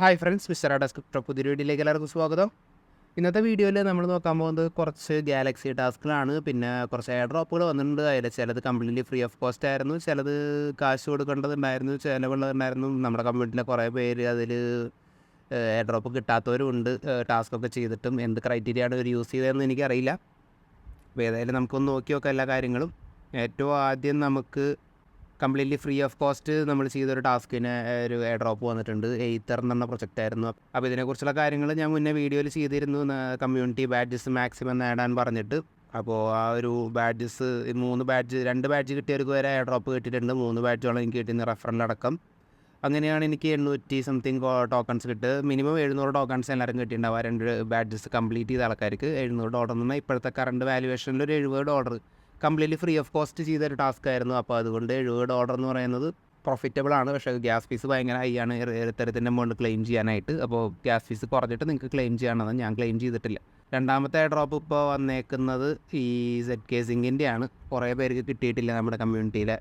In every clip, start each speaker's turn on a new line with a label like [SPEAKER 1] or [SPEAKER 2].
[SPEAKER 1] Hi friends mister desktop പുതിയ വീഡിയോയിലേക്ക് എല്ലാവർക്കും സ്വാഗതം. ഇന്നത്തെ വീഡിയോയിൽ നമ്മൾ നോക്കാൻ പോകുന്നത് കുറച്ച് ഗാലക്സി ടാസ്കിലാണ്. പിന്നെ കുറച്ച് എയർ ഡ്രോപ്പുകൾ വന്നിട്ടുണ്ട്. അതിൽ ചിലത് കംപ്ലീറ്റ്ലി ഫ്രീ ഓഫ് കോസ്റ്റ് ആയിരുന്നു. ചിലത് കാശ് കൊടുക്കേണ്ടതുണ്ടായിരുന്നു ചിലവുള്ളതുണ്ടായിരുന്നു നമ്മുടെ കമ്മ്യൂണിറ്റിയിലെ കുറേ പേര് അതിൽ എയർ ഡ്രോപ്പ് കിട്ടാത്തവരും ഉണ്ട്. ടാസ്കൊക്കെ ചെയ്തിട്ടും എന്ത് ക്രൈറ്റീരിയ ആണ് ഇവർ യൂസ് ചെയ്തതെന്ന് എനിക്കറിയില്ല. അപ്പോൾ ഏതായാലും നമുക്കൊന്ന് നോക്കി നോക്കാം എല്ലാ കാര്യങ്ങളും. ഏറ്റവും ആദ്യം നമുക്ക് കംപ്ലീറ്റ്ലി ഫ്രീ ഓഫ് കോസ്റ്റ് നമ്മൾ ചെയ്തൊരു ടാസ്കിന് ഒരു എയർ ഡ്രോപ്പ് വന്നിട്ടുണ്ട്. എയ്ത്തർ എന്ന പ്രൊജക്റ്റ് ആയിരുന്നു. അപ്പോൾ ഇതിനെക്കുറിച്ചുള്ള കാര്യങ്ങൾ ഞാൻ മുന്നേ വീഡിയോയിൽ ചെയ്തിരുന്നു. കമ്മ്യൂണിറ്റി ബാഡ്ജസ് മാക്സിമം നേടാൻ പറഞ്ഞിട്ട്. അപ്പോൾ ആ ഒരു ബാഡ്ജസ് മൂന്ന് ബാഡ്ജ് രണ്ട് ബാഡ്ജ് കിട്ടിയവർക്ക് വരെ എയർ ഡ്രോപ്പ് കിട്ടിയിട്ടുണ്ട്. മൂന്ന് ബാഡ്ജോളം എനിക്ക് കിട്ടിയ റെഫറന്റ് അങ്ങനെയാണ് എനിക്ക് എണ്ണൂറ്റി സംതിങ് ടോക്കൺസ് കിട്ടുക. മിനിമം എഴുന്നൂറ് ടോക്കൺസ് എല്ലാവരും കിട്ടിയിട്ടുണ്ടാവും ആ രണ്ട് ബാഡ്ജസ് കംപ്ലീറ്റ് ചെയ്ത ആൾക്കാർക്ക് എഴുന്നൂറ് ഡോളർ എന്ന് പറഞ്ഞാൽ ഇപ്പോഴത്തെ കറണ്ട് വാല്യുവേഷനിൽ ഒരു എഴുപത് dollar completely free of cost ചെയ്തൊരു ടാസ്ക് ആയിരുന്നു. അപ്പോൾ അതുകൊണ്ട് എഴുപത് ഡോളർ എന്ന് പറയുന്നത് പ്രോഫിറ്റബിൾ ആണ്. പക്ഷേ ഗ്യാസ് ഫീസ് ഭയങ്കര ഹൈ ആണ്. ഇത്തരത്തിന്റെ എമൗണ്ട് ക്ലെയിം ചെയ്യാനായിട്ട്. അപ്പോൾ ഗ്യാസ് ഫീസ് കുറഞ്ഞിട്ട് നിങ്ങൾക്ക് ക്ലെയിം ചെയ്യാനാണ് ഞാൻ ക്ലെയിം ചെയ്തിട്ടില്ല. രണ്ടാമത്തെ ഡ്രോപ്പ് ഇപ്പോൾ വന്നേക്കുന്നത് ഈ സെറ്റ് കേസിങ്ങിന്റെ ആണ്. കുറേ പേർക്ക് കിട്ടിയിട്ടില്ല നമ്മുടെ കമ്മ്യൂണിറ്റിയിലെ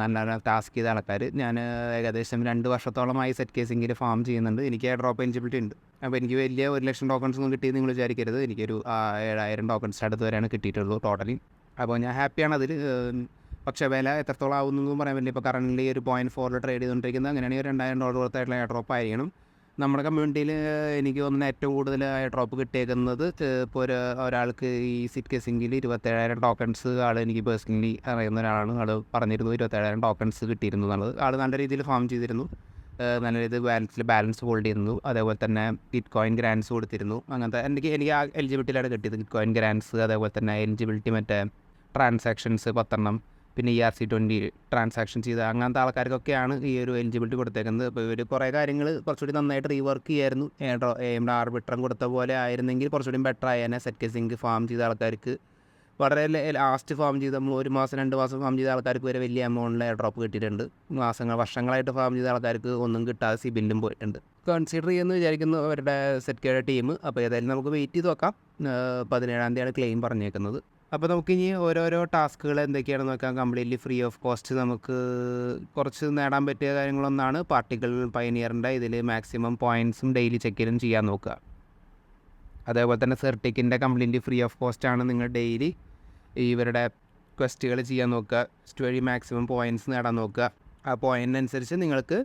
[SPEAKER 1] നല്ല നല്ല ടാസ്ക് ചെയ്ത ആൾക്കാർ ഞാൻ ഏകദേശം രണ്ട് വർഷത്തോളമായി സെറ്റ് കേസിങ്ങിൽ ഫാം ചെയ്യുന്നുണ്ട്. എനിക്ക് ഡ്രോപ്പ് എലിജിബിലിറ്റി ഉണ്ട്. അപ്പോൾ എനിക്ക് വലിയ ഒരു ലക്ഷം ടോക്കൺസ് ഒന്നും കിട്ടിയെന്ന് നിങ്ങൾ വിചാരിക്കരുത്. എനിക്കൊരു ഏഴായിരം ടോക്കൺസ് അടുത്ത് വരെയാണ് കിട്ടിയിട്ടുള്ളൂ ടോട്ടലി അപ്പോൾ ഞാൻ ഹാപ്പിയാണ് അതിൽ. പക്ഷേ വില എത്രത്തോളം ആവുന്നു ആവുന്നതെന്നും പറയാൻ പറ്റില്ല. ഇപ്പോൾ കറന്റ് ഒരു പോയിന്റ് ഫോറിൽ ട്രേഡ് ചെയ്തുകൊണ്ടിരിക്കുന്നത്. അങ്ങനെയാണെങ്കിൽ ഒരു രണ്ടായിരം ഡോളർ വർത്തായിട്ടുള്ള എയർ ഡ്രോപ്പ് ആയിരിക്കണം. നമ്മുടെ കമ്മ്യൂണിറ്റിയിൽ എനിക്ക് തോന്നുന്ന ഏറ്റവും കൂടുതൽ ഡ്രോപ്പ് കിട്ടിയേക്കുന്നത് ഇപ്പോൾ ഒരു ഒരാൾക്ക് ഈ സിറ്റ് കേസിംഗിൽ ഇരുപത്തേഴായിരം ടോക്കൺസ് ആൾ എനിക്ക് പേഴ്സണലി അറിയുന്ന ഒരാളാണ്. ആൾ പറഞ്ഞിരുന്നു ഇരുപത്തേഴായിരം ടോക്കൺസ് കിട്ടിയിരുന്നു എന്നുള്ളത്. ആൾ നല്ല രീതിയിൽ ഫാം ചെയ്തിരുന്നു. നല്ല രീതിയിൽ ബാലൻസിൽ ബാലൻസ് ഹോൾഡ് ചെയ്യുന്നു അതേപോലെ തന്നെ ഗിറ്റ് കോയിൻ ഗ്രാൻസ് കൊടുത്തിരുന്നു. അങ്ങനത്തെ എനിക്ക് എനിക്ക് ആ എലിജിബിലിറ്റിയിലാണ് കിട്ടിയത്. ഗിറ്റ് കോയിൻ ഗ്രാൻസ് അതേപോലെ തന്നെ എലിജിബിലിറ്റി മറ്റേ ട്രാൻസാക്ഷൻസ് പത്തെണ്ണം പിന്നെ E R C twenty transaction ചെയ്ത അങ്ങനത്തെ ആൾക്കാർക്കൊക്കെയാണ് ഈ ഒരു എലിജിബിലിറ്റി കൊടുത്തേക്കുന്നത്. അപ്പോൾ ഇവർ കുറേ കാര്യങ്ങൾ കുറച്ചുകൂടി നന്നായിട്ട് റീവർക്ക് ചെയ്യായിരുന്നു. എയുടെ ആർബിട്രം കൊടുത്ത പോലെ ആയിരുന്നെങ്കിൽ കുറച്ചുകൂടി ബെറ്റർ ആയേനെ. സെറ്റ് ഫാം ചെയ്ത ആൾക്കാർക്ക് വളരെ ലാസ്റ്റ് ഫാം ചെയ്ത നമ്മൾ ഒരു മാസം രണ്ട് മാസം ഫാം ചെയ്ത ആൾക്കാർക്ക് വരെ വലിയ എമൗണ്ടിൽ ഡ്രോപ്പ് കിട്ടിയിട്ടുണ്ട്. മാസങ്ങൾ വർഷങ്ങളായിട്ട് ഫാം ചെയ്ത ആൾക്കാർക്ക് ഒന്നും കിട്ടാതെ സിബിലും പോയിട്ടുണ്ട്. കൺസിഡർ ചെയ്യുമെന്ന് വിചാരിക്കുന്നു അവരുടെ സെറ്റ് ടീം അപ്പോൾ ഏതായാലും നമുക്ക് വെയിറ്റ് ചെയ്ത് നോക്കാം. പതിനേഴാം തീയതിയാണ് ക്ലെയിം പറഞ്ഞേക്കുന്നത്. അപ്പോൾ നമുക്കിനി ഓരോരോ ടാസ്കുകൾ എന്തൊക്കെയാണെന്ന് നോക്കാം. കംപ്ലീറ്റ്ലി ഫ്രീ ഓഫ് കോസ്റ്റ് നമുക്ക് കുറച്ച് നേടാൻ പറ്റിയ കാര്യങ്ങളൊന്നാണ് പാർട്ടിക്കൽ പയനിയറിന്റെ ഇതിൽ മാക്സിമം പോയിന്റ്സും ഡെയിലി ചെക്കിലും ചെയ്യാൻ നോക്കുക. അതേപോലെ തന്നെ സെർട്ടിക്കിന്റെ കംപ്ലീറ്റ്ലി ഫ്രീ ഓഫ് കോസ്റ്റ് ആണ് നിങ്ങൾ ഡെയിലി ഇവരുടെ ക്വസ്റ്റുകൾ ചെയ്യാൻ നോക്കുക. വഴി മാക്സിമം പോയിന്റ്സ് നേടാൻ നോക്കുക. ആ പോയിന്റിനനുസരിച്ച് നിങ്ങൾക്ക്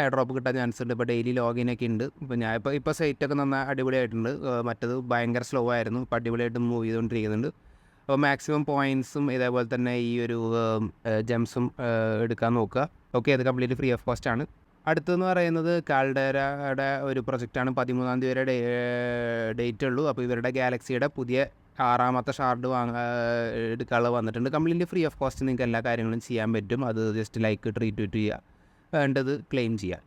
[SPEAKER 1] എയർ ഡ്രോപ്പ് കിട്ടാൻ ചാൻസ് ഉണ്ട്. ഇപ്പോൾ ഡെയിലി ലോഗിൻ ഒക്കെ ഉണ്ട്. ഇപ്പോൾ ഞാൻ ഇപ്പോൾ ഇപ്പോൾ സൈറ്റൊക്കെ നന്നായി അടിപൊളിയായിട്ടുണ്ട്. മറ്റത് ഭയങ്കര സ്ലോ ആയിരുന്നു. ഇപ്പോൾ അടിപൊളിയായിട്ട് മൂവ് ചെയ്തുകൊണ്ടിരിക്കുന്നുണ്ട് അപ്പോൾ മാക്സിമം പോയിൻസും ഇതേപോലെ തന്നെ ഈ ഒരു ജെംസും എടുക്കാൻ നോക്കുക. ഓക്കെ അത് കംപ്ലീറ്റ് ഫ്രീ ഓഫ് കോസ്റ്റ് ആണ്. അടുത്തെന്ന് പറയുന്നത് കാൽഡേരയുടെ ഒരു പ്രൊജക്റ്റാണ് പതിമൂന്നാം തീയതി വരെ ഡേറ്റ് ഉള്ളൂ. അപ്പോൾ ഇവരുടെ ഗാലക്സിയുടെ പുതിയ ആറാമത്തെ ഷാർഡ് വാങ്ങ എടുക്കാനുള്ള വന്നിട്ടുണ്ട്. കംപ്ലീറ്റ്ലി ഫ്രീ ഓഫ് കോസ്റ്റ് നിങ്ങൾക്ക് എല്ലാ കാര്യങ്ങളും ചെയ്യാൻ പറ്റും. അത് ജസ്റ്റ് ലൈക്ക് ട്രീറ്റ് ട്വീറ്റ് ചെയ്യുക വേണ്ടത് ക്ലെയിം ചെയ്യാൻ.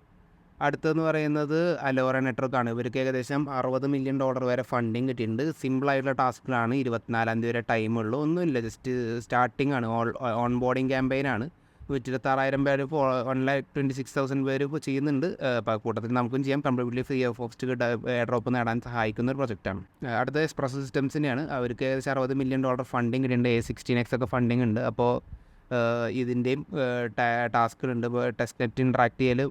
[SPEAKER 1] അടുത്തതെന്ന് പറയുന്നത് അലോറ നെറ്റ്വർക്കാണ് ഇവർക്ക് ഏകദേശം അറുപത് മില്യൺ ഡോളർ വരെ ഫണ്ടിങ് കിട്ടിയിട്ടുണ്ട്. സിമ്പിളായിട്ടുള്ള ടാസ്കിലാണ് ഇരുപത്തിനാലാം തീയതി വരെ ടൈമുള്ളൂ ഒന്നുമില്ല. ജസ്റ്റ് സ്റ്റാർട്ടിംഗ് ആണ്. ഓൺ ബോർഡിങ് ക്യാമ്പയിനാണ് ഇരുപത്താറായിരം പേര് ഇപ്പോൾ one lakh twenty six thousand പേര് ഇപ്പോൾ ചെയ്യുന്നുണ്ട്. അപ്പോൾ കൂട്ടത്തിൽ നമുക്കും ചെയ്യാം. Completely free of cost drop നേടാൻ സഹായിക്കുന്ന ഒരു പ്രൊജക്റ്റാണ് അടുത്ത എക്സ്പ്രസ് സിസ്റ്റംസിനെയാണ് അവർക്ക് ഏകദേശം അറുപത് മില്യൺ ഡോളർ ഫണ്ടിങ് കിട്ടിയിട്ടുണ്ട്. എ സിക്സ്റ്റീൻ എക്സ് ഒക്കെ ഫണ്ടിങ് ഉണ്ട്. അപ്പോൾ ഇതിന്റെയും ടാസ്കുകളുണ്ട്. ടെസ്റ്റ് നെറ്റ് ഇൻട്രാക്ട് ചെയ്യൽ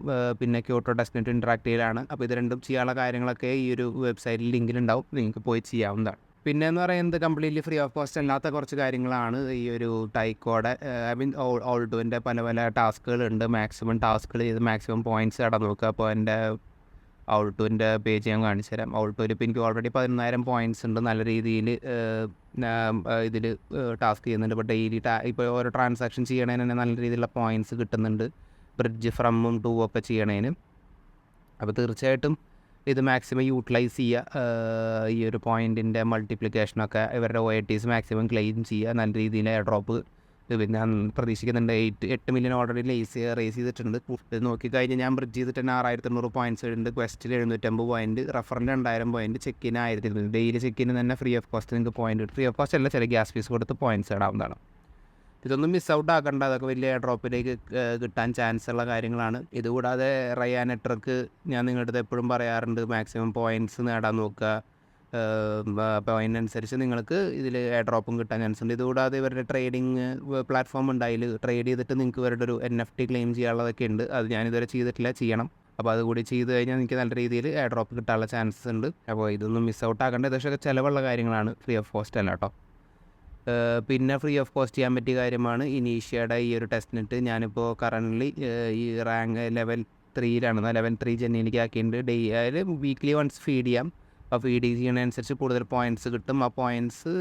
[SPEAKER 1] പിന്നെ ക്യൂട്ടോ ടെസ്റ്റ് നെറ്റ് ഇൻട്രാക്ട് ചെയ്യലാണ്. അപ്പോൾ ഇത് രണ്ടും ചെയ്യാനുള്ള കാര്യങ്ങളൊക്കെ ഈ ഒരു വെബ്സൈറ്റിൽ ലിങ്കിലുണ്ടാവും. നിങ്ങൾക്ക് പോയി ചെയ്യാവുന്നതാണ്. പിന്നെ എന്ന് പറയുന്നത് കംപ്ലീറ്റ്ലി ഫ്രീ ഓഫ് കോസ്റ്റ് അല്ലാത്ത കുറച്ച് കാര്യങ്ങളാണ് ഈ ഒരു ടൈക്കോടെ ഐ മീൻ ഓൾഡുവിന്റെ പല പല ടാസ്കുകളുണ്ട്. മാക്സിമം ടാസ്കുകൾ ചെയ്ത് മാക്സിമം പോയിന്റ്സ് ഇടാൻ നോക്കുക അപ്പോൾ എന്റെ ഔൾട്ടുവിന്റെ പേജ് ഞാൻ കാണിച്ചു തരാം ഔൾട്ടൂര് ഇപ്പോൾ എനിക്ക് ഓൾറെഡി പതിനൊന്നായിരം പോയിന്റ്സ് ഉണ്ട്. നല്ല രീതിയിൽ ഇതിൽ ടാസ്ക് ചെയ്യുന്നുണ്ട്. ഇപ്പോൾ ഡെയിലി ടാ ഇപ്പോൾ ഓരോ ട്രാൻസാക്ഷൻ ചെയ്യണതിന് തന്നെ നല്ല രീതിയിലുള്ള പോയിന്റ്സ് കിട്ടുന്നുണ്ട്. ബ്രിഡ്ജ് ഫ്രമ്മും ടൂ ഒക്കെ ചെയ്യണതിന് അപ്പോൾ തീർച്ചയായിട്ടും ഇത് മാക്സിമം യൂട്ടിലൈസ് ചെയ്യുക ഈ ഒരു പോയിന്റിന്റെ മൾട്ടിപ്ലിക്കേഷനൊക്കെ ഇവരുടെ O I Ts maximum claim ചെയ്യുക നല്ല രീതിയിൽ എയർ ഡ്രോപ്പ് ഞാൻ പ്രതീക്ഷിക്കുന്നുണ്ട്. എയ്റ്റ് എട്ട് മില്യൺ ഓൾറെഡി ലേസ് റേസ് ചെയ്തിട്ടുണ്ട്. ഇത് നോക്കിക്കഴിഞ്ഞാൽ ഞാൻ ബ്രിഡ്ജ് ചെയ്തിട്ട് തന്നെ ആറായിരത്തി എണ്ണൂറ് പോയിന്റ്സ് ഉണ്ട് ക്വസ്റ്റിൽ എഴുന്നൂറ്റമ്പത് പോയിന്റ് റഫറിന്റെ രണ്ടായിരം പോയിന്റ് ചെക്കിന് ആയിരത്തി ഇരുന്നൂറ് ഡെയിലി ചെക്കിന് തന്നെ ഫ്രീ ഓഫ് കോസ്റ്റ് നിങ്ങൾക്ക് പോയിന്റ് ഫ്രീ ഓഫ് കോസ്റ്റ് അല്ല ചില ഗ്യാസ് ഫീസ് കൊടുത്ത് പോയിന്റ്സ് ഇടാവുന്നതാണ്. ഇതൊന്നും മിസ് ഔട്ട് ആക്കേണ്ട. അതൊക്കെ വലിയ ഡ്രോപ്പിലേക്ക് കിട്ടാൻ ചാൻസ് ഉള്ള കാര്യങ്ങളാണ്. ഇതുകൂടാതെ റയാ നെറ്റ്വർക്ക് ഞാൻ നിങ്ങളുടെ അടുത്ത് എപ്പോഴും പറയാറുണ്ട് മാക്സിമം പോയിന്റ്സ് നേടാൻ നോക്കുക. അപ്പോൾ അതിനനുസരിച്ച് നിങ്ങൾക്ക് ഇതിൽ എയർ ഡ്രോപ്പും കിട്ടാൻ ചാൻസ് ഉണ്ട്. ഇതുകൂടാതെ ഇവരുടെ ട്രേഡിങ് പ്ലാറ്റ്ഫോം ഉണ്ട് അതിൽ ട്രേഡ് ചെയ്തിട്ട് നിങ്ങൾക്ക് ഇവരുടെ ഒരു എൻ എഫ് ടി ക്ലെയിം ചെയ്യാനുള്ളതൊക്കെ ഉണ്ട്. അത് ഞാനിതുവരെ ചെയ്തിട്ടില്ല ചെയ്യണം. അപ്പോൾ അതുകൂടി ചെയ്ത് കഴിഞ്ഞാൽ എനിക്ക് നല്ല രീതിയിൽ എയർ ഡ്രോപ്പ് കിട്ടാനുള്ള ചാൻസസ് ഉണ്ട്. അപ്പോൾ ഇതൊന്നും മിസ് ഔട്ട് ആക്കേണ്ട. ഇതൊക്കെ ചിലവുള്ള കാര്യങ്ങളാണ് ഫ്രീ ഓഫ് കോസ്റ്റ് അല്ല കേട്ടോ പിന്നെ ഫ്രീ ഓഫ് കോസ്റ്റ് ചെയ്യാൻ പറ്റിയ കാര്യമാണ് ഇനീഷ്യയുടെ ഈ ഒരു ടെസ്റ്റ് നെറ്റ് ഞാനിപ്പോൾ കറന്റ്ലി ഈ റാങ്ക് ലെവൽ ത്രീയിലാണ് ലെവൽ ത്രീ ജെന്നിലേക്ക് ആക്കിയിട്ടുണ്ട്. ഡേ അതായത് വീക്ക്ലി വൺസ് ഫീഡ് ചെയ്യാം. അപ്പോൾ സി അനുസരിച്ച് കൂടുതൽ പോയിന്റ്സ് കിട്ടും. ആ പോയിന്റ്സ്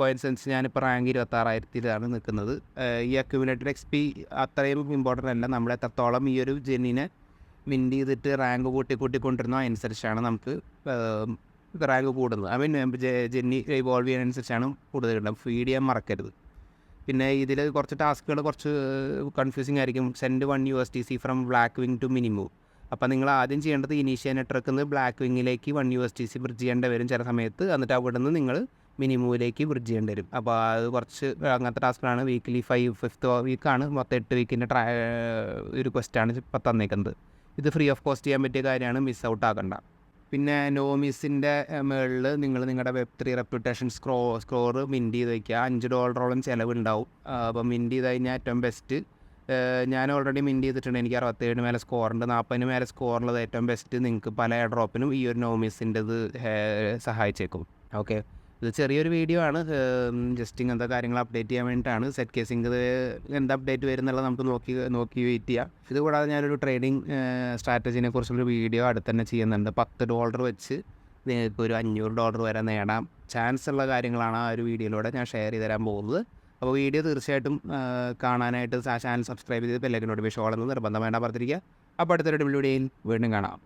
[SPEAKER 1] പോയിന്റ്സ് അനുസരിച്ച് ഞാനിപ്പോൾ റാങ്ക് ഇരുപത്താറായിരത്തിലാണ് നിൽക്കുന്നത്. ഈ അക്യുമുലേറ്റഡ് എക്സ് പി അത്രയും ഇമ്പോർട്ടന്റ് അല്ല. നമ്മൾ എത്രത്തോളം ഈ ഒരു ജെന്നിനെ മിന്റ് ചെയ്തിട്ട് റാങ്ക് കൂട്ടി കൂട്ടിക്കൊണ്ടിരുന്നു അനുസരിച്ചാണ് നമുക്ക് റാങ്ക് കൂടുന്നത്. ഐ മീൻ ജെന്നി ഇവോൾവ് ചെയ്യുന്നതനുസരിച്ചാണ് കൂടുതൽ കിട്ടുന്നത്. ഫീഡ് ചെയ്യാൻ മറക്കരുത്. പിന്നെ ഇതിൽ കുറച്ച് ടാസ്കുകൾ കുറച്ച് കൺഫ്യൂസിങ് ആയിരിക്കും. Send one U S T C from Black Wing to Minimo അപ്പോൾ നിങ്ങൾ ആദ്യം ചെയ്യേണ്ടത് ഇനീഷ്യ നെറ്റ്വർക്ക് നിന്ന് black വിങ്ങിലേക്ക് one U S T C bridge ചെയ്യേണ്ടി വരും ചില സമയത്ത്. എന്നിട്ട് അവിടെ നിന്ന് നിങ്ങൾ മിനിമൂവിലേക്ക് ബ്രിഡ്ജ് ചെയ്യേണ്ടി വരും. അപ്പോൾ അത് കുറച്ച് അങ്ങനത്തെ ടാസ്കുകളാണ് വീക്കിലി ഫൈവ് ഫിഫ്ത്ത് വീക്കാണ് മൊത്തം എട്ട് വീക്കിന്റെ ട്രാ ഒരു ക്വസ്റ്റാണ് ഇപ്പോൾ തന്നേക്കുന്നത്. ഇത് ഫ്രീ ഓഫ് കോസ്റ്റ് ചെയ്യാൻ പറ്റിയ കാര്യമാണ് മിസ് ഔട്ട് ആക്കണ്ട. പിന്നെ നോമിസിന്റെ മുകളിൽ നിങ്ങൾ നിങ്ങളുടെ web three reputation scro score mint ചെയ്ത് വയ്ക്കുക അഞ്ച് ഡോളറോളം ചിലവുണ്ടാവും. അപ്പോൾ മിന്റ് ചെയ്ത് കഴിഞ്ഞാൽ ഏറ്റവും ബെസ്റ്റ് ഞാൻ ഓൾറെഡി മിന്റ് ചെയ്തിട്ടുണ്ട്. എനിക്ക് അറുപത്തേഴിന് മേലെ സ്കോറുണ്ട് നാൽപ്പതിന് മേലെ സ്കോറുള്ളത് ഏറ്റവും ബെസ്റ്റ് നിങ്ങൾക്ക് പല ഡ്രോപ്പിനും ഈ ഒരു നോമിസിന്റെത് സഹായിച്ചേക്കും. ഓക്കെ ഇത് ചെറിയൊരു വീഡിയോ ആണ്. ജസ്റ്റ് ഇങ്ങനത്തെ കാര്യങ്ങൾ അപ്ഡേറ്റ് ചെയ്യാൻ വേണ്ടിയിട്ടാണ്. സെറ്റ് കേസിംഗ് എന്ത് അപ്ഡേറ്റ് വരുന്നുള്ളത് നമുക്ക് നോക്കി നോക്കി വെയിറ്റ് ചെയ്യാം. ഇത് കൂടാതെ ഞാനൊരു ട്രേഡിംഗ് സ്ട്രാറ്റജിനെ കുറിച്ചുള്ളൊരു വീഡിയോ അടുത്ത് തന്നെ ചെയ്യുന്നുണ്ട്. പത്ത് ഡോളർ വെച്ച് നിങ്ങൾക്ക് ഒരു അഞ്ഞൂറ് ഡോളർ വരെ നേടാം. ചാൻസ് ഉള്ള കാര്യങ്ങളാണ് ആ ഒരു വീഡിയോയിലൂടെ ഞാൻ ഷെയർ ചെയ്ത് തരാൻ പോകുന്നത്. അപ്പോൾ വീഡിയോ തീർച്ചയായിട്ടും കാണാനായിട്ട് ചാനൽ സബ്സ്ക്രൈബ് ചെയ്ത് ബെല്ലൈക്കൻ നോട്ടിഫിക്കേഷൻ ഓളെന്ന് നിർബന്ധം വേണ്ട പറഞ്ഞിരിക്കുക അപ്പോൾ അടുത്തൊരു വീഡിയോയിൽ വീണ്ടും കാണാം.